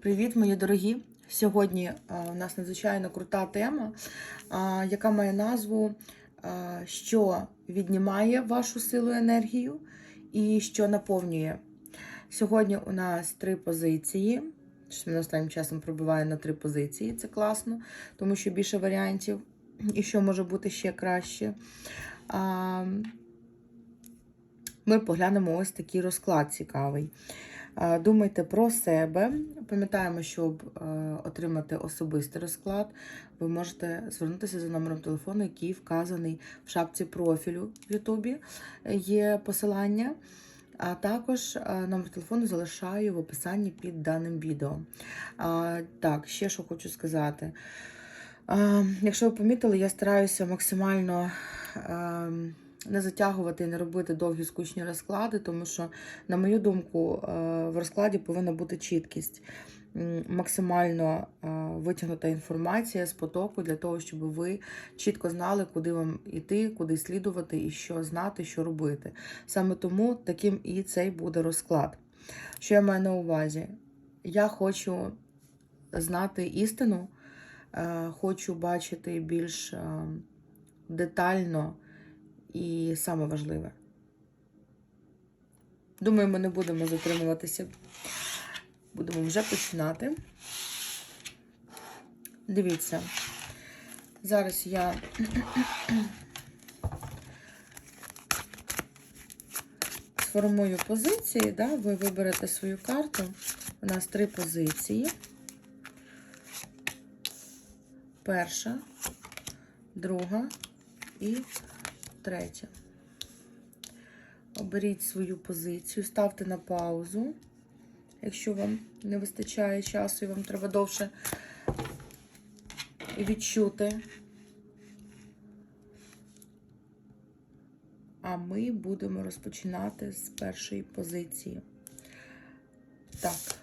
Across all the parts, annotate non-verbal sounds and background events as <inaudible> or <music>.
Привіт, мої дорогі! Сьогодні е, у нас надзвичайно крута тема, е, яка має назву е, Що віднімає вашу силу і енергію і що наповнює. Сьогодні у нас три позиції. Мене останнім часом пробиває на три позиції. Це класно, тому що більше варіантів і що може бути ще краще. Ми поглянемо ось такий розклад цікавий. Е, Думайте про себе. Пам'ятаємо, щоб е, отримати особистий розклад, ви можете звернутися за номером телефону, який вказаний в шапці профілю в Ютубі. Є посилання. А також е, номер телефону залишаю в описанні під даним відео. Так, ще що хочу сказати. Якщо ви помітили, я стараюся максимально. ем, не затягувати і не робити довгі скучні розклади, тому що, на мою думку, е, в розкладі повинна бути чіткість, максимально е, витягнута інформація з потоку для того, щоб ви чітко знали, куди вам йти, куди слідувати і що знати, що робити. Саме тому таким і цей буде розклад. Що я маю на увазі? Я хочу знати істину, е, хочу бачити більш детально. І саме важливе. Думаю, ми не будемо затримуватися. Будемо вже починати. Дивіться, зараз я <clears throat> сформую позиції, да? ви виберете свою карту. У нас три позиції. Перша, друга і третя. Оберіть свою позицію, ставте на паузу, якщо вам не вистачає часу і вам треба довше відчути. А ми будемо розпочинати з першої позиції. Так.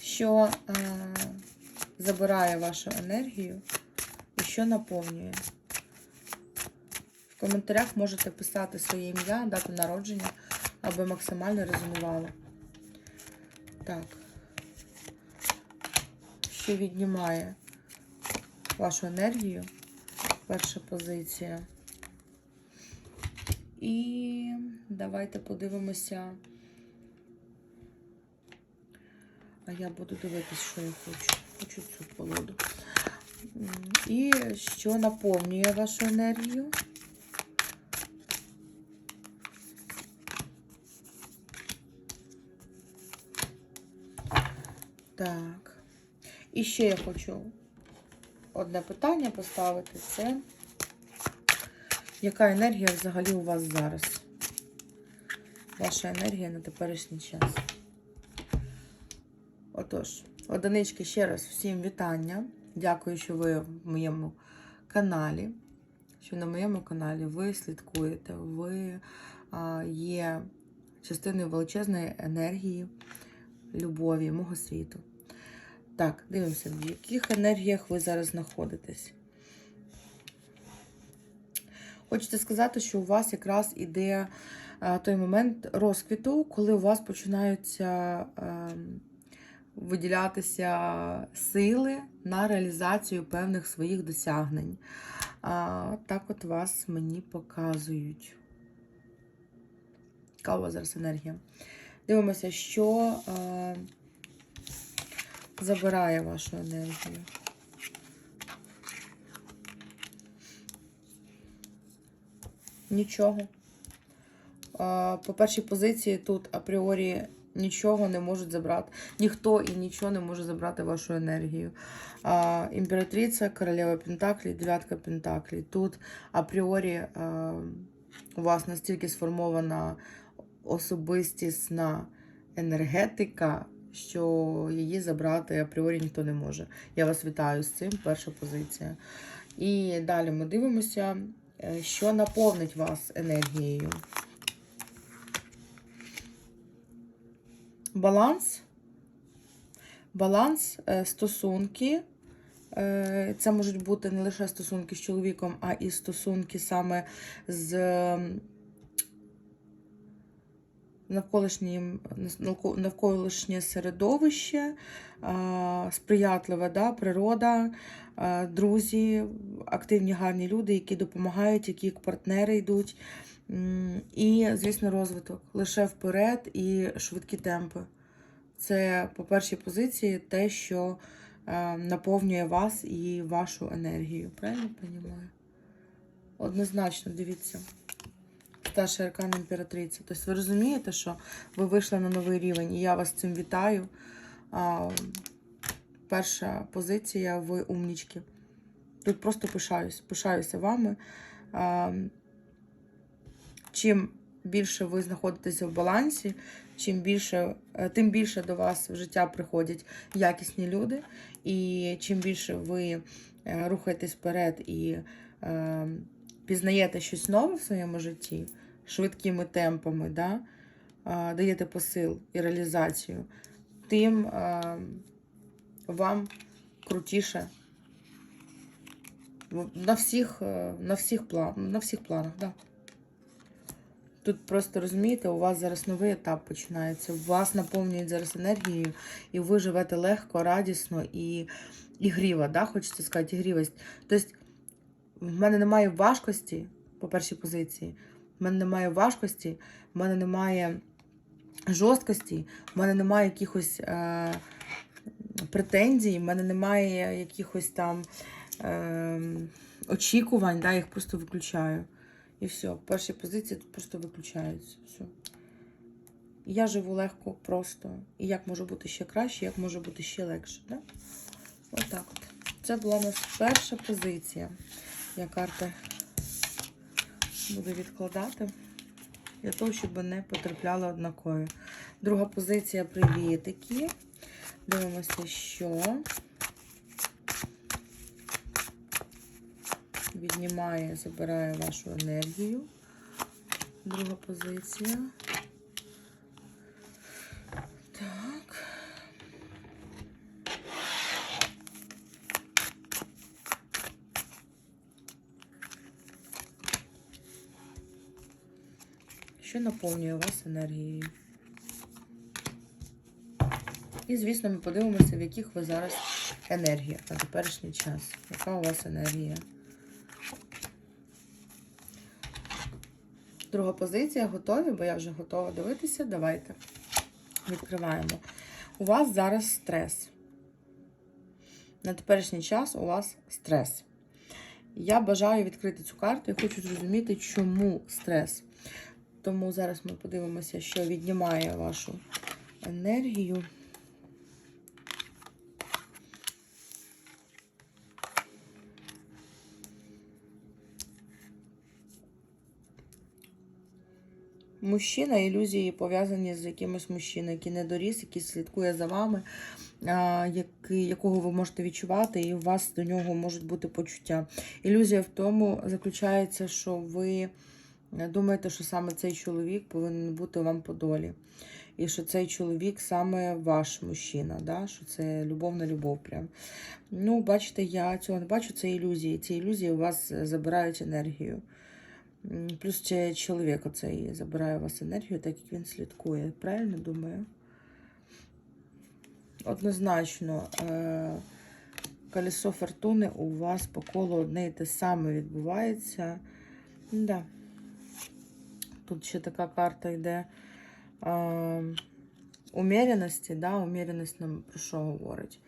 Що е, забирає вашу енергію і що наповнює. В коментарях можете писати своє ім'я, дату народження, аби максимально резонувало. Так. Що віднімає вашу енергію? Перша позиція. І давайте подивимося. А я буду дивитися, що я хочу. Хочу цю колоду. І що наповнює вашу енергію? Так. І ще я хочу одне питання поставити. Це яка енергія взагалі у вас зараз? Ваша енергія на теперішній час. Отож, одинички ще раз всім вітання. Дякую, що ви в моєму каналі. Що на моєму каналі ви слідкуєте, ви а, є частиною величезної енергії, любові, мого світу. Так, дивимося, в яких енергіях ви зараз знаходитесь. Хочете сказати, що у вас якраз іде той момент розквіту, коли у вас починаються. А, виділятися сили на реалізацію певних своїх досягнень. А, Так от вас мені показують. Яка зараз енергія? Дивимося, що а, забирає вашу енергію. Нічого. По першій позиції тут апріорі нічого не можуть забрати. Ніхто і нічого не може забрати вашу енергію. А, Імператриця, королева Пентаклі, дев'ятка Пентаклі. Тут апріорі а, у вас настільки сформована особистісна енергетика, що її забрати апріорі ніхто не може. Я вас вітаю з цим, перша позиція. І далі ми дивимося, е, що наповнить вас енергією. Баланс. Баланс, е, стосунки. Е, Це можуть бути не лише стосунки з чоловіком, а і стосунки саме з навколишнє, навко- навколишнє середовище, а, сприятливе, да, природа, друзі, активні гарні люди, які допомагають, які як партнери йдуть. І, звісно, розвиток. Лише вперед і швидкі темпи. Це по першій позиції те, що е, наповнює вас і вашу енергію. Правильно розумію? Однозначно, дивіться. Старший аркан імператриця. Тобто ви розумієте, що ви вийшли на новий рівень, і я вас цим вітаю. Перша позиція ви умнічки. Тут просто пишаюсь, пишаюся вами. Чим більше ви знаходитеся в балансі, чим більше, е, тим більше до вас в життя приходять якісні люди, і чим більше ви е, рухаєтесь вперед і е, пізнаєте щось нове в своєму житті швидкими темпами, да, е, даєте посил і реалізацію, тим е, вам крутіше на всіх, е, на всіх, план, на всіх планах. Да. Тут просто розумієте, у вас зараз новий етап починається. Вас наповнюють зараз енергією, і ви живете легко, радісно і ігріво, да? хочеться сказати, ігрівость. Тобто, в мене немає важкості по першій позиції. В мене немає важкості, в мене немає жорсткості, в мене немає якихось е- претензій, в мене немає якихось там е- очікувань, да? їх просто виключаю. І все, перші позиції тут просто виключаються. Все. Я живу легко, просто. І як може бути ще краще, як може бути ще легше. Да? Отак от. Це була у нас перша позиція. Я карти буду відкладати для того, щоб не потрапляли однакові. Друга позиція привітики. Дивимося, що віднімає, забирає вашу енергію. Друга позиція. Так. Що наповнює вас енергією? І, звісно, ми подивимося, в яких ви зараз енергіях на теперішній час. Яка у вас енергія? Друга позиція. Готові, бо я вже готова дивитися. Давайте відкриваємо. У вас зараз стрес. На теперішній час у вас стрес. Я бажаю відкрити цю карту і хочу зрозуміти, чому стрес. Тому зараз ми подивимося, що віднімає вашу енергію. Мужчина, ілюзії пов'язані з якимось мужчиною, який не доріс, який слідкує за вами, якого ви можете відчувати, і у вас до нього можуть бути почуття. Ілюзія в тому заключається, що ви думаєте, що саме цей чоловік повинен бути вам по долі. І що цей чоловік саме ваш мужчина, да? що це любов на любов. Прям. Ну, бачите, я цього не бачу, це ілюзії. Ці ілюзії у вас забирають енергію. Плюс ще чоловік оцей забирає у вас енергію, так як він слідкує. Правильно думаю? Однозначно, е, колесо фортуни у вас по колу одне і те саме відбувається. Да. Тут ще така карта йде уміреності. Да? Уміреність нам про що говорить?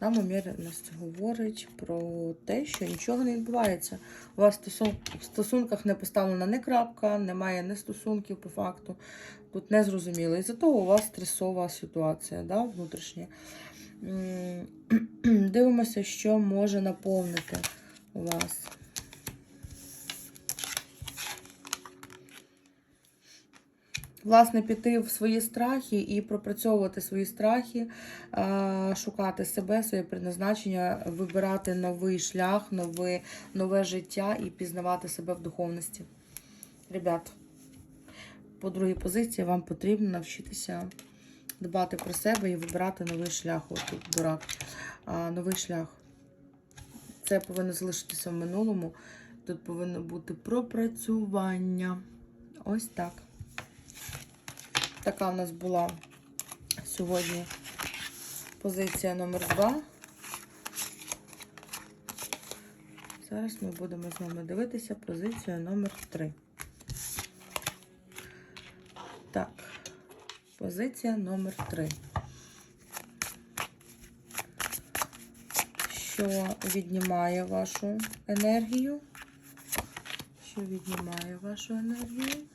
Нам уміреність говорить про те, що нічого не відбувається. У вас в стосунках не поставлена ні крапка, немає ні стосунків по факту. Тут не зрозуміло. І зато у вас стресова ситуація да, внутрішня. <clears throat> Дивимося, що може наповнити вас. Власне, піти в свої страхи і пропрацьовувати свої страхи, е, шукати себе, своє призначення, вибирати новий шлях, нове, нове життя і пізнавати себе в духовності. Ребят, по другій позиції вам потрібно навчитися дбати про себе і вибирати новий шлях. Ось тут дурак. А, новий шлях. Це повинно залишитися в минулому. Тут повинно бути пропрацювання. Ось так. Така в нас була сьогодні позиція номер 2. Зараз ми будемо з вами дивитися позицію номер 3. Так, позиція номер 3. Що віднімає вашу енергію? Що віднімає вашу енергію?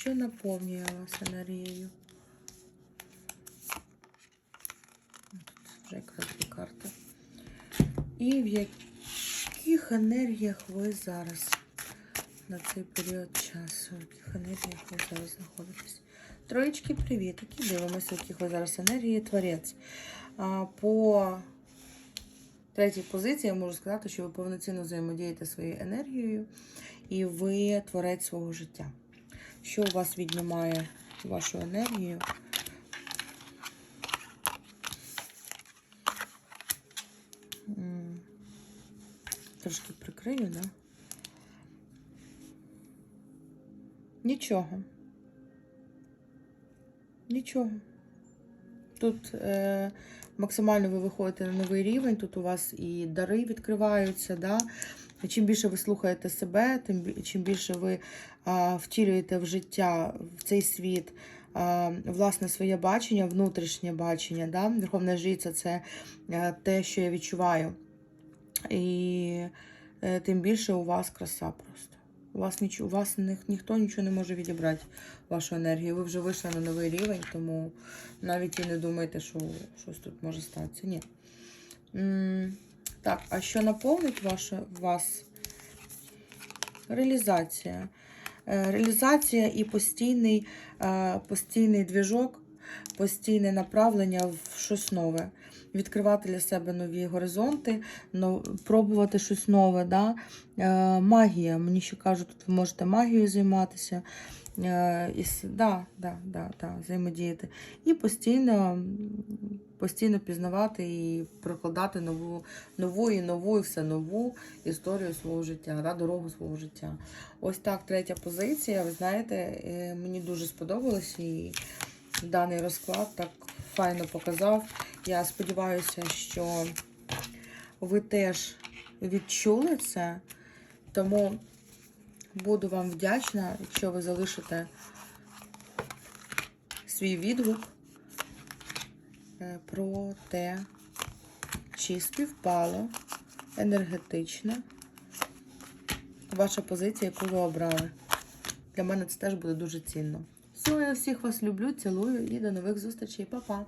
Що наповнює вас енергією? Тут вже якраз дві карти. І в яких енергіях ви зараз на цей період часу? В яких енергіях ви зараз знаходитесь? Троєчки, привіт. Які дивимося, в яких ви зараз енергії творець. А, по третій позиції я можу сказати, що ви повноцінно взаємодієте своєю енергією і ви творець свого життя. Що у вас віднімає вашу енергію? Трошки прикрию, да? Нічого. Нічого. Тут е, максимально ви виходите на новий рівень, тут у вас і дари відкриваються. Да? Чим більше ви слухаєте себе, тим чим більше ви а, втілюєте в життя, в цей світ, а, власне, своє бачення, внутрішнє бачення. Да? Верховна жриця це е, те, що я відчуваю. І е, тим більше у вас краса просто. У вас, ніч... у вас ні... ніхто нічого не може відібрати вашу енергію. Ви вже вийшли на новий рівень, тому навіть і не думайте, що щось тут може статися. Ні. Так, а що наповнить ваше, вас? Реалізація. Е, Реалізація і постійний, е, постійний двіжок, постійне направлення в щось нове. Відкривати для себе нові горизонти, пробувати щось нове. Да? Е, Магія. Мені ще кажуть, тут ви можете магією займатися. І, да, да, да, да, взаємодіяти. І постійно, постійно пізнавати і прокладати нову, нову і нову, і все нову історію свого життя, да, дорогу свого життя. Ось так, третя позиція. Ви знаєте, е, мені дуже сподобалось і даний розклад так файно показав. Я сподіваюся, що ви теж відчули це, тому буду вам вдячна, якщо ви залишите свій відгук про те, чи співпало енергетично ваша позиція, яку ви обрали. Для мене це теж буде дуже цінно. Все, я всіх вас люблю, цілую і до нових зустрічей. Па-па!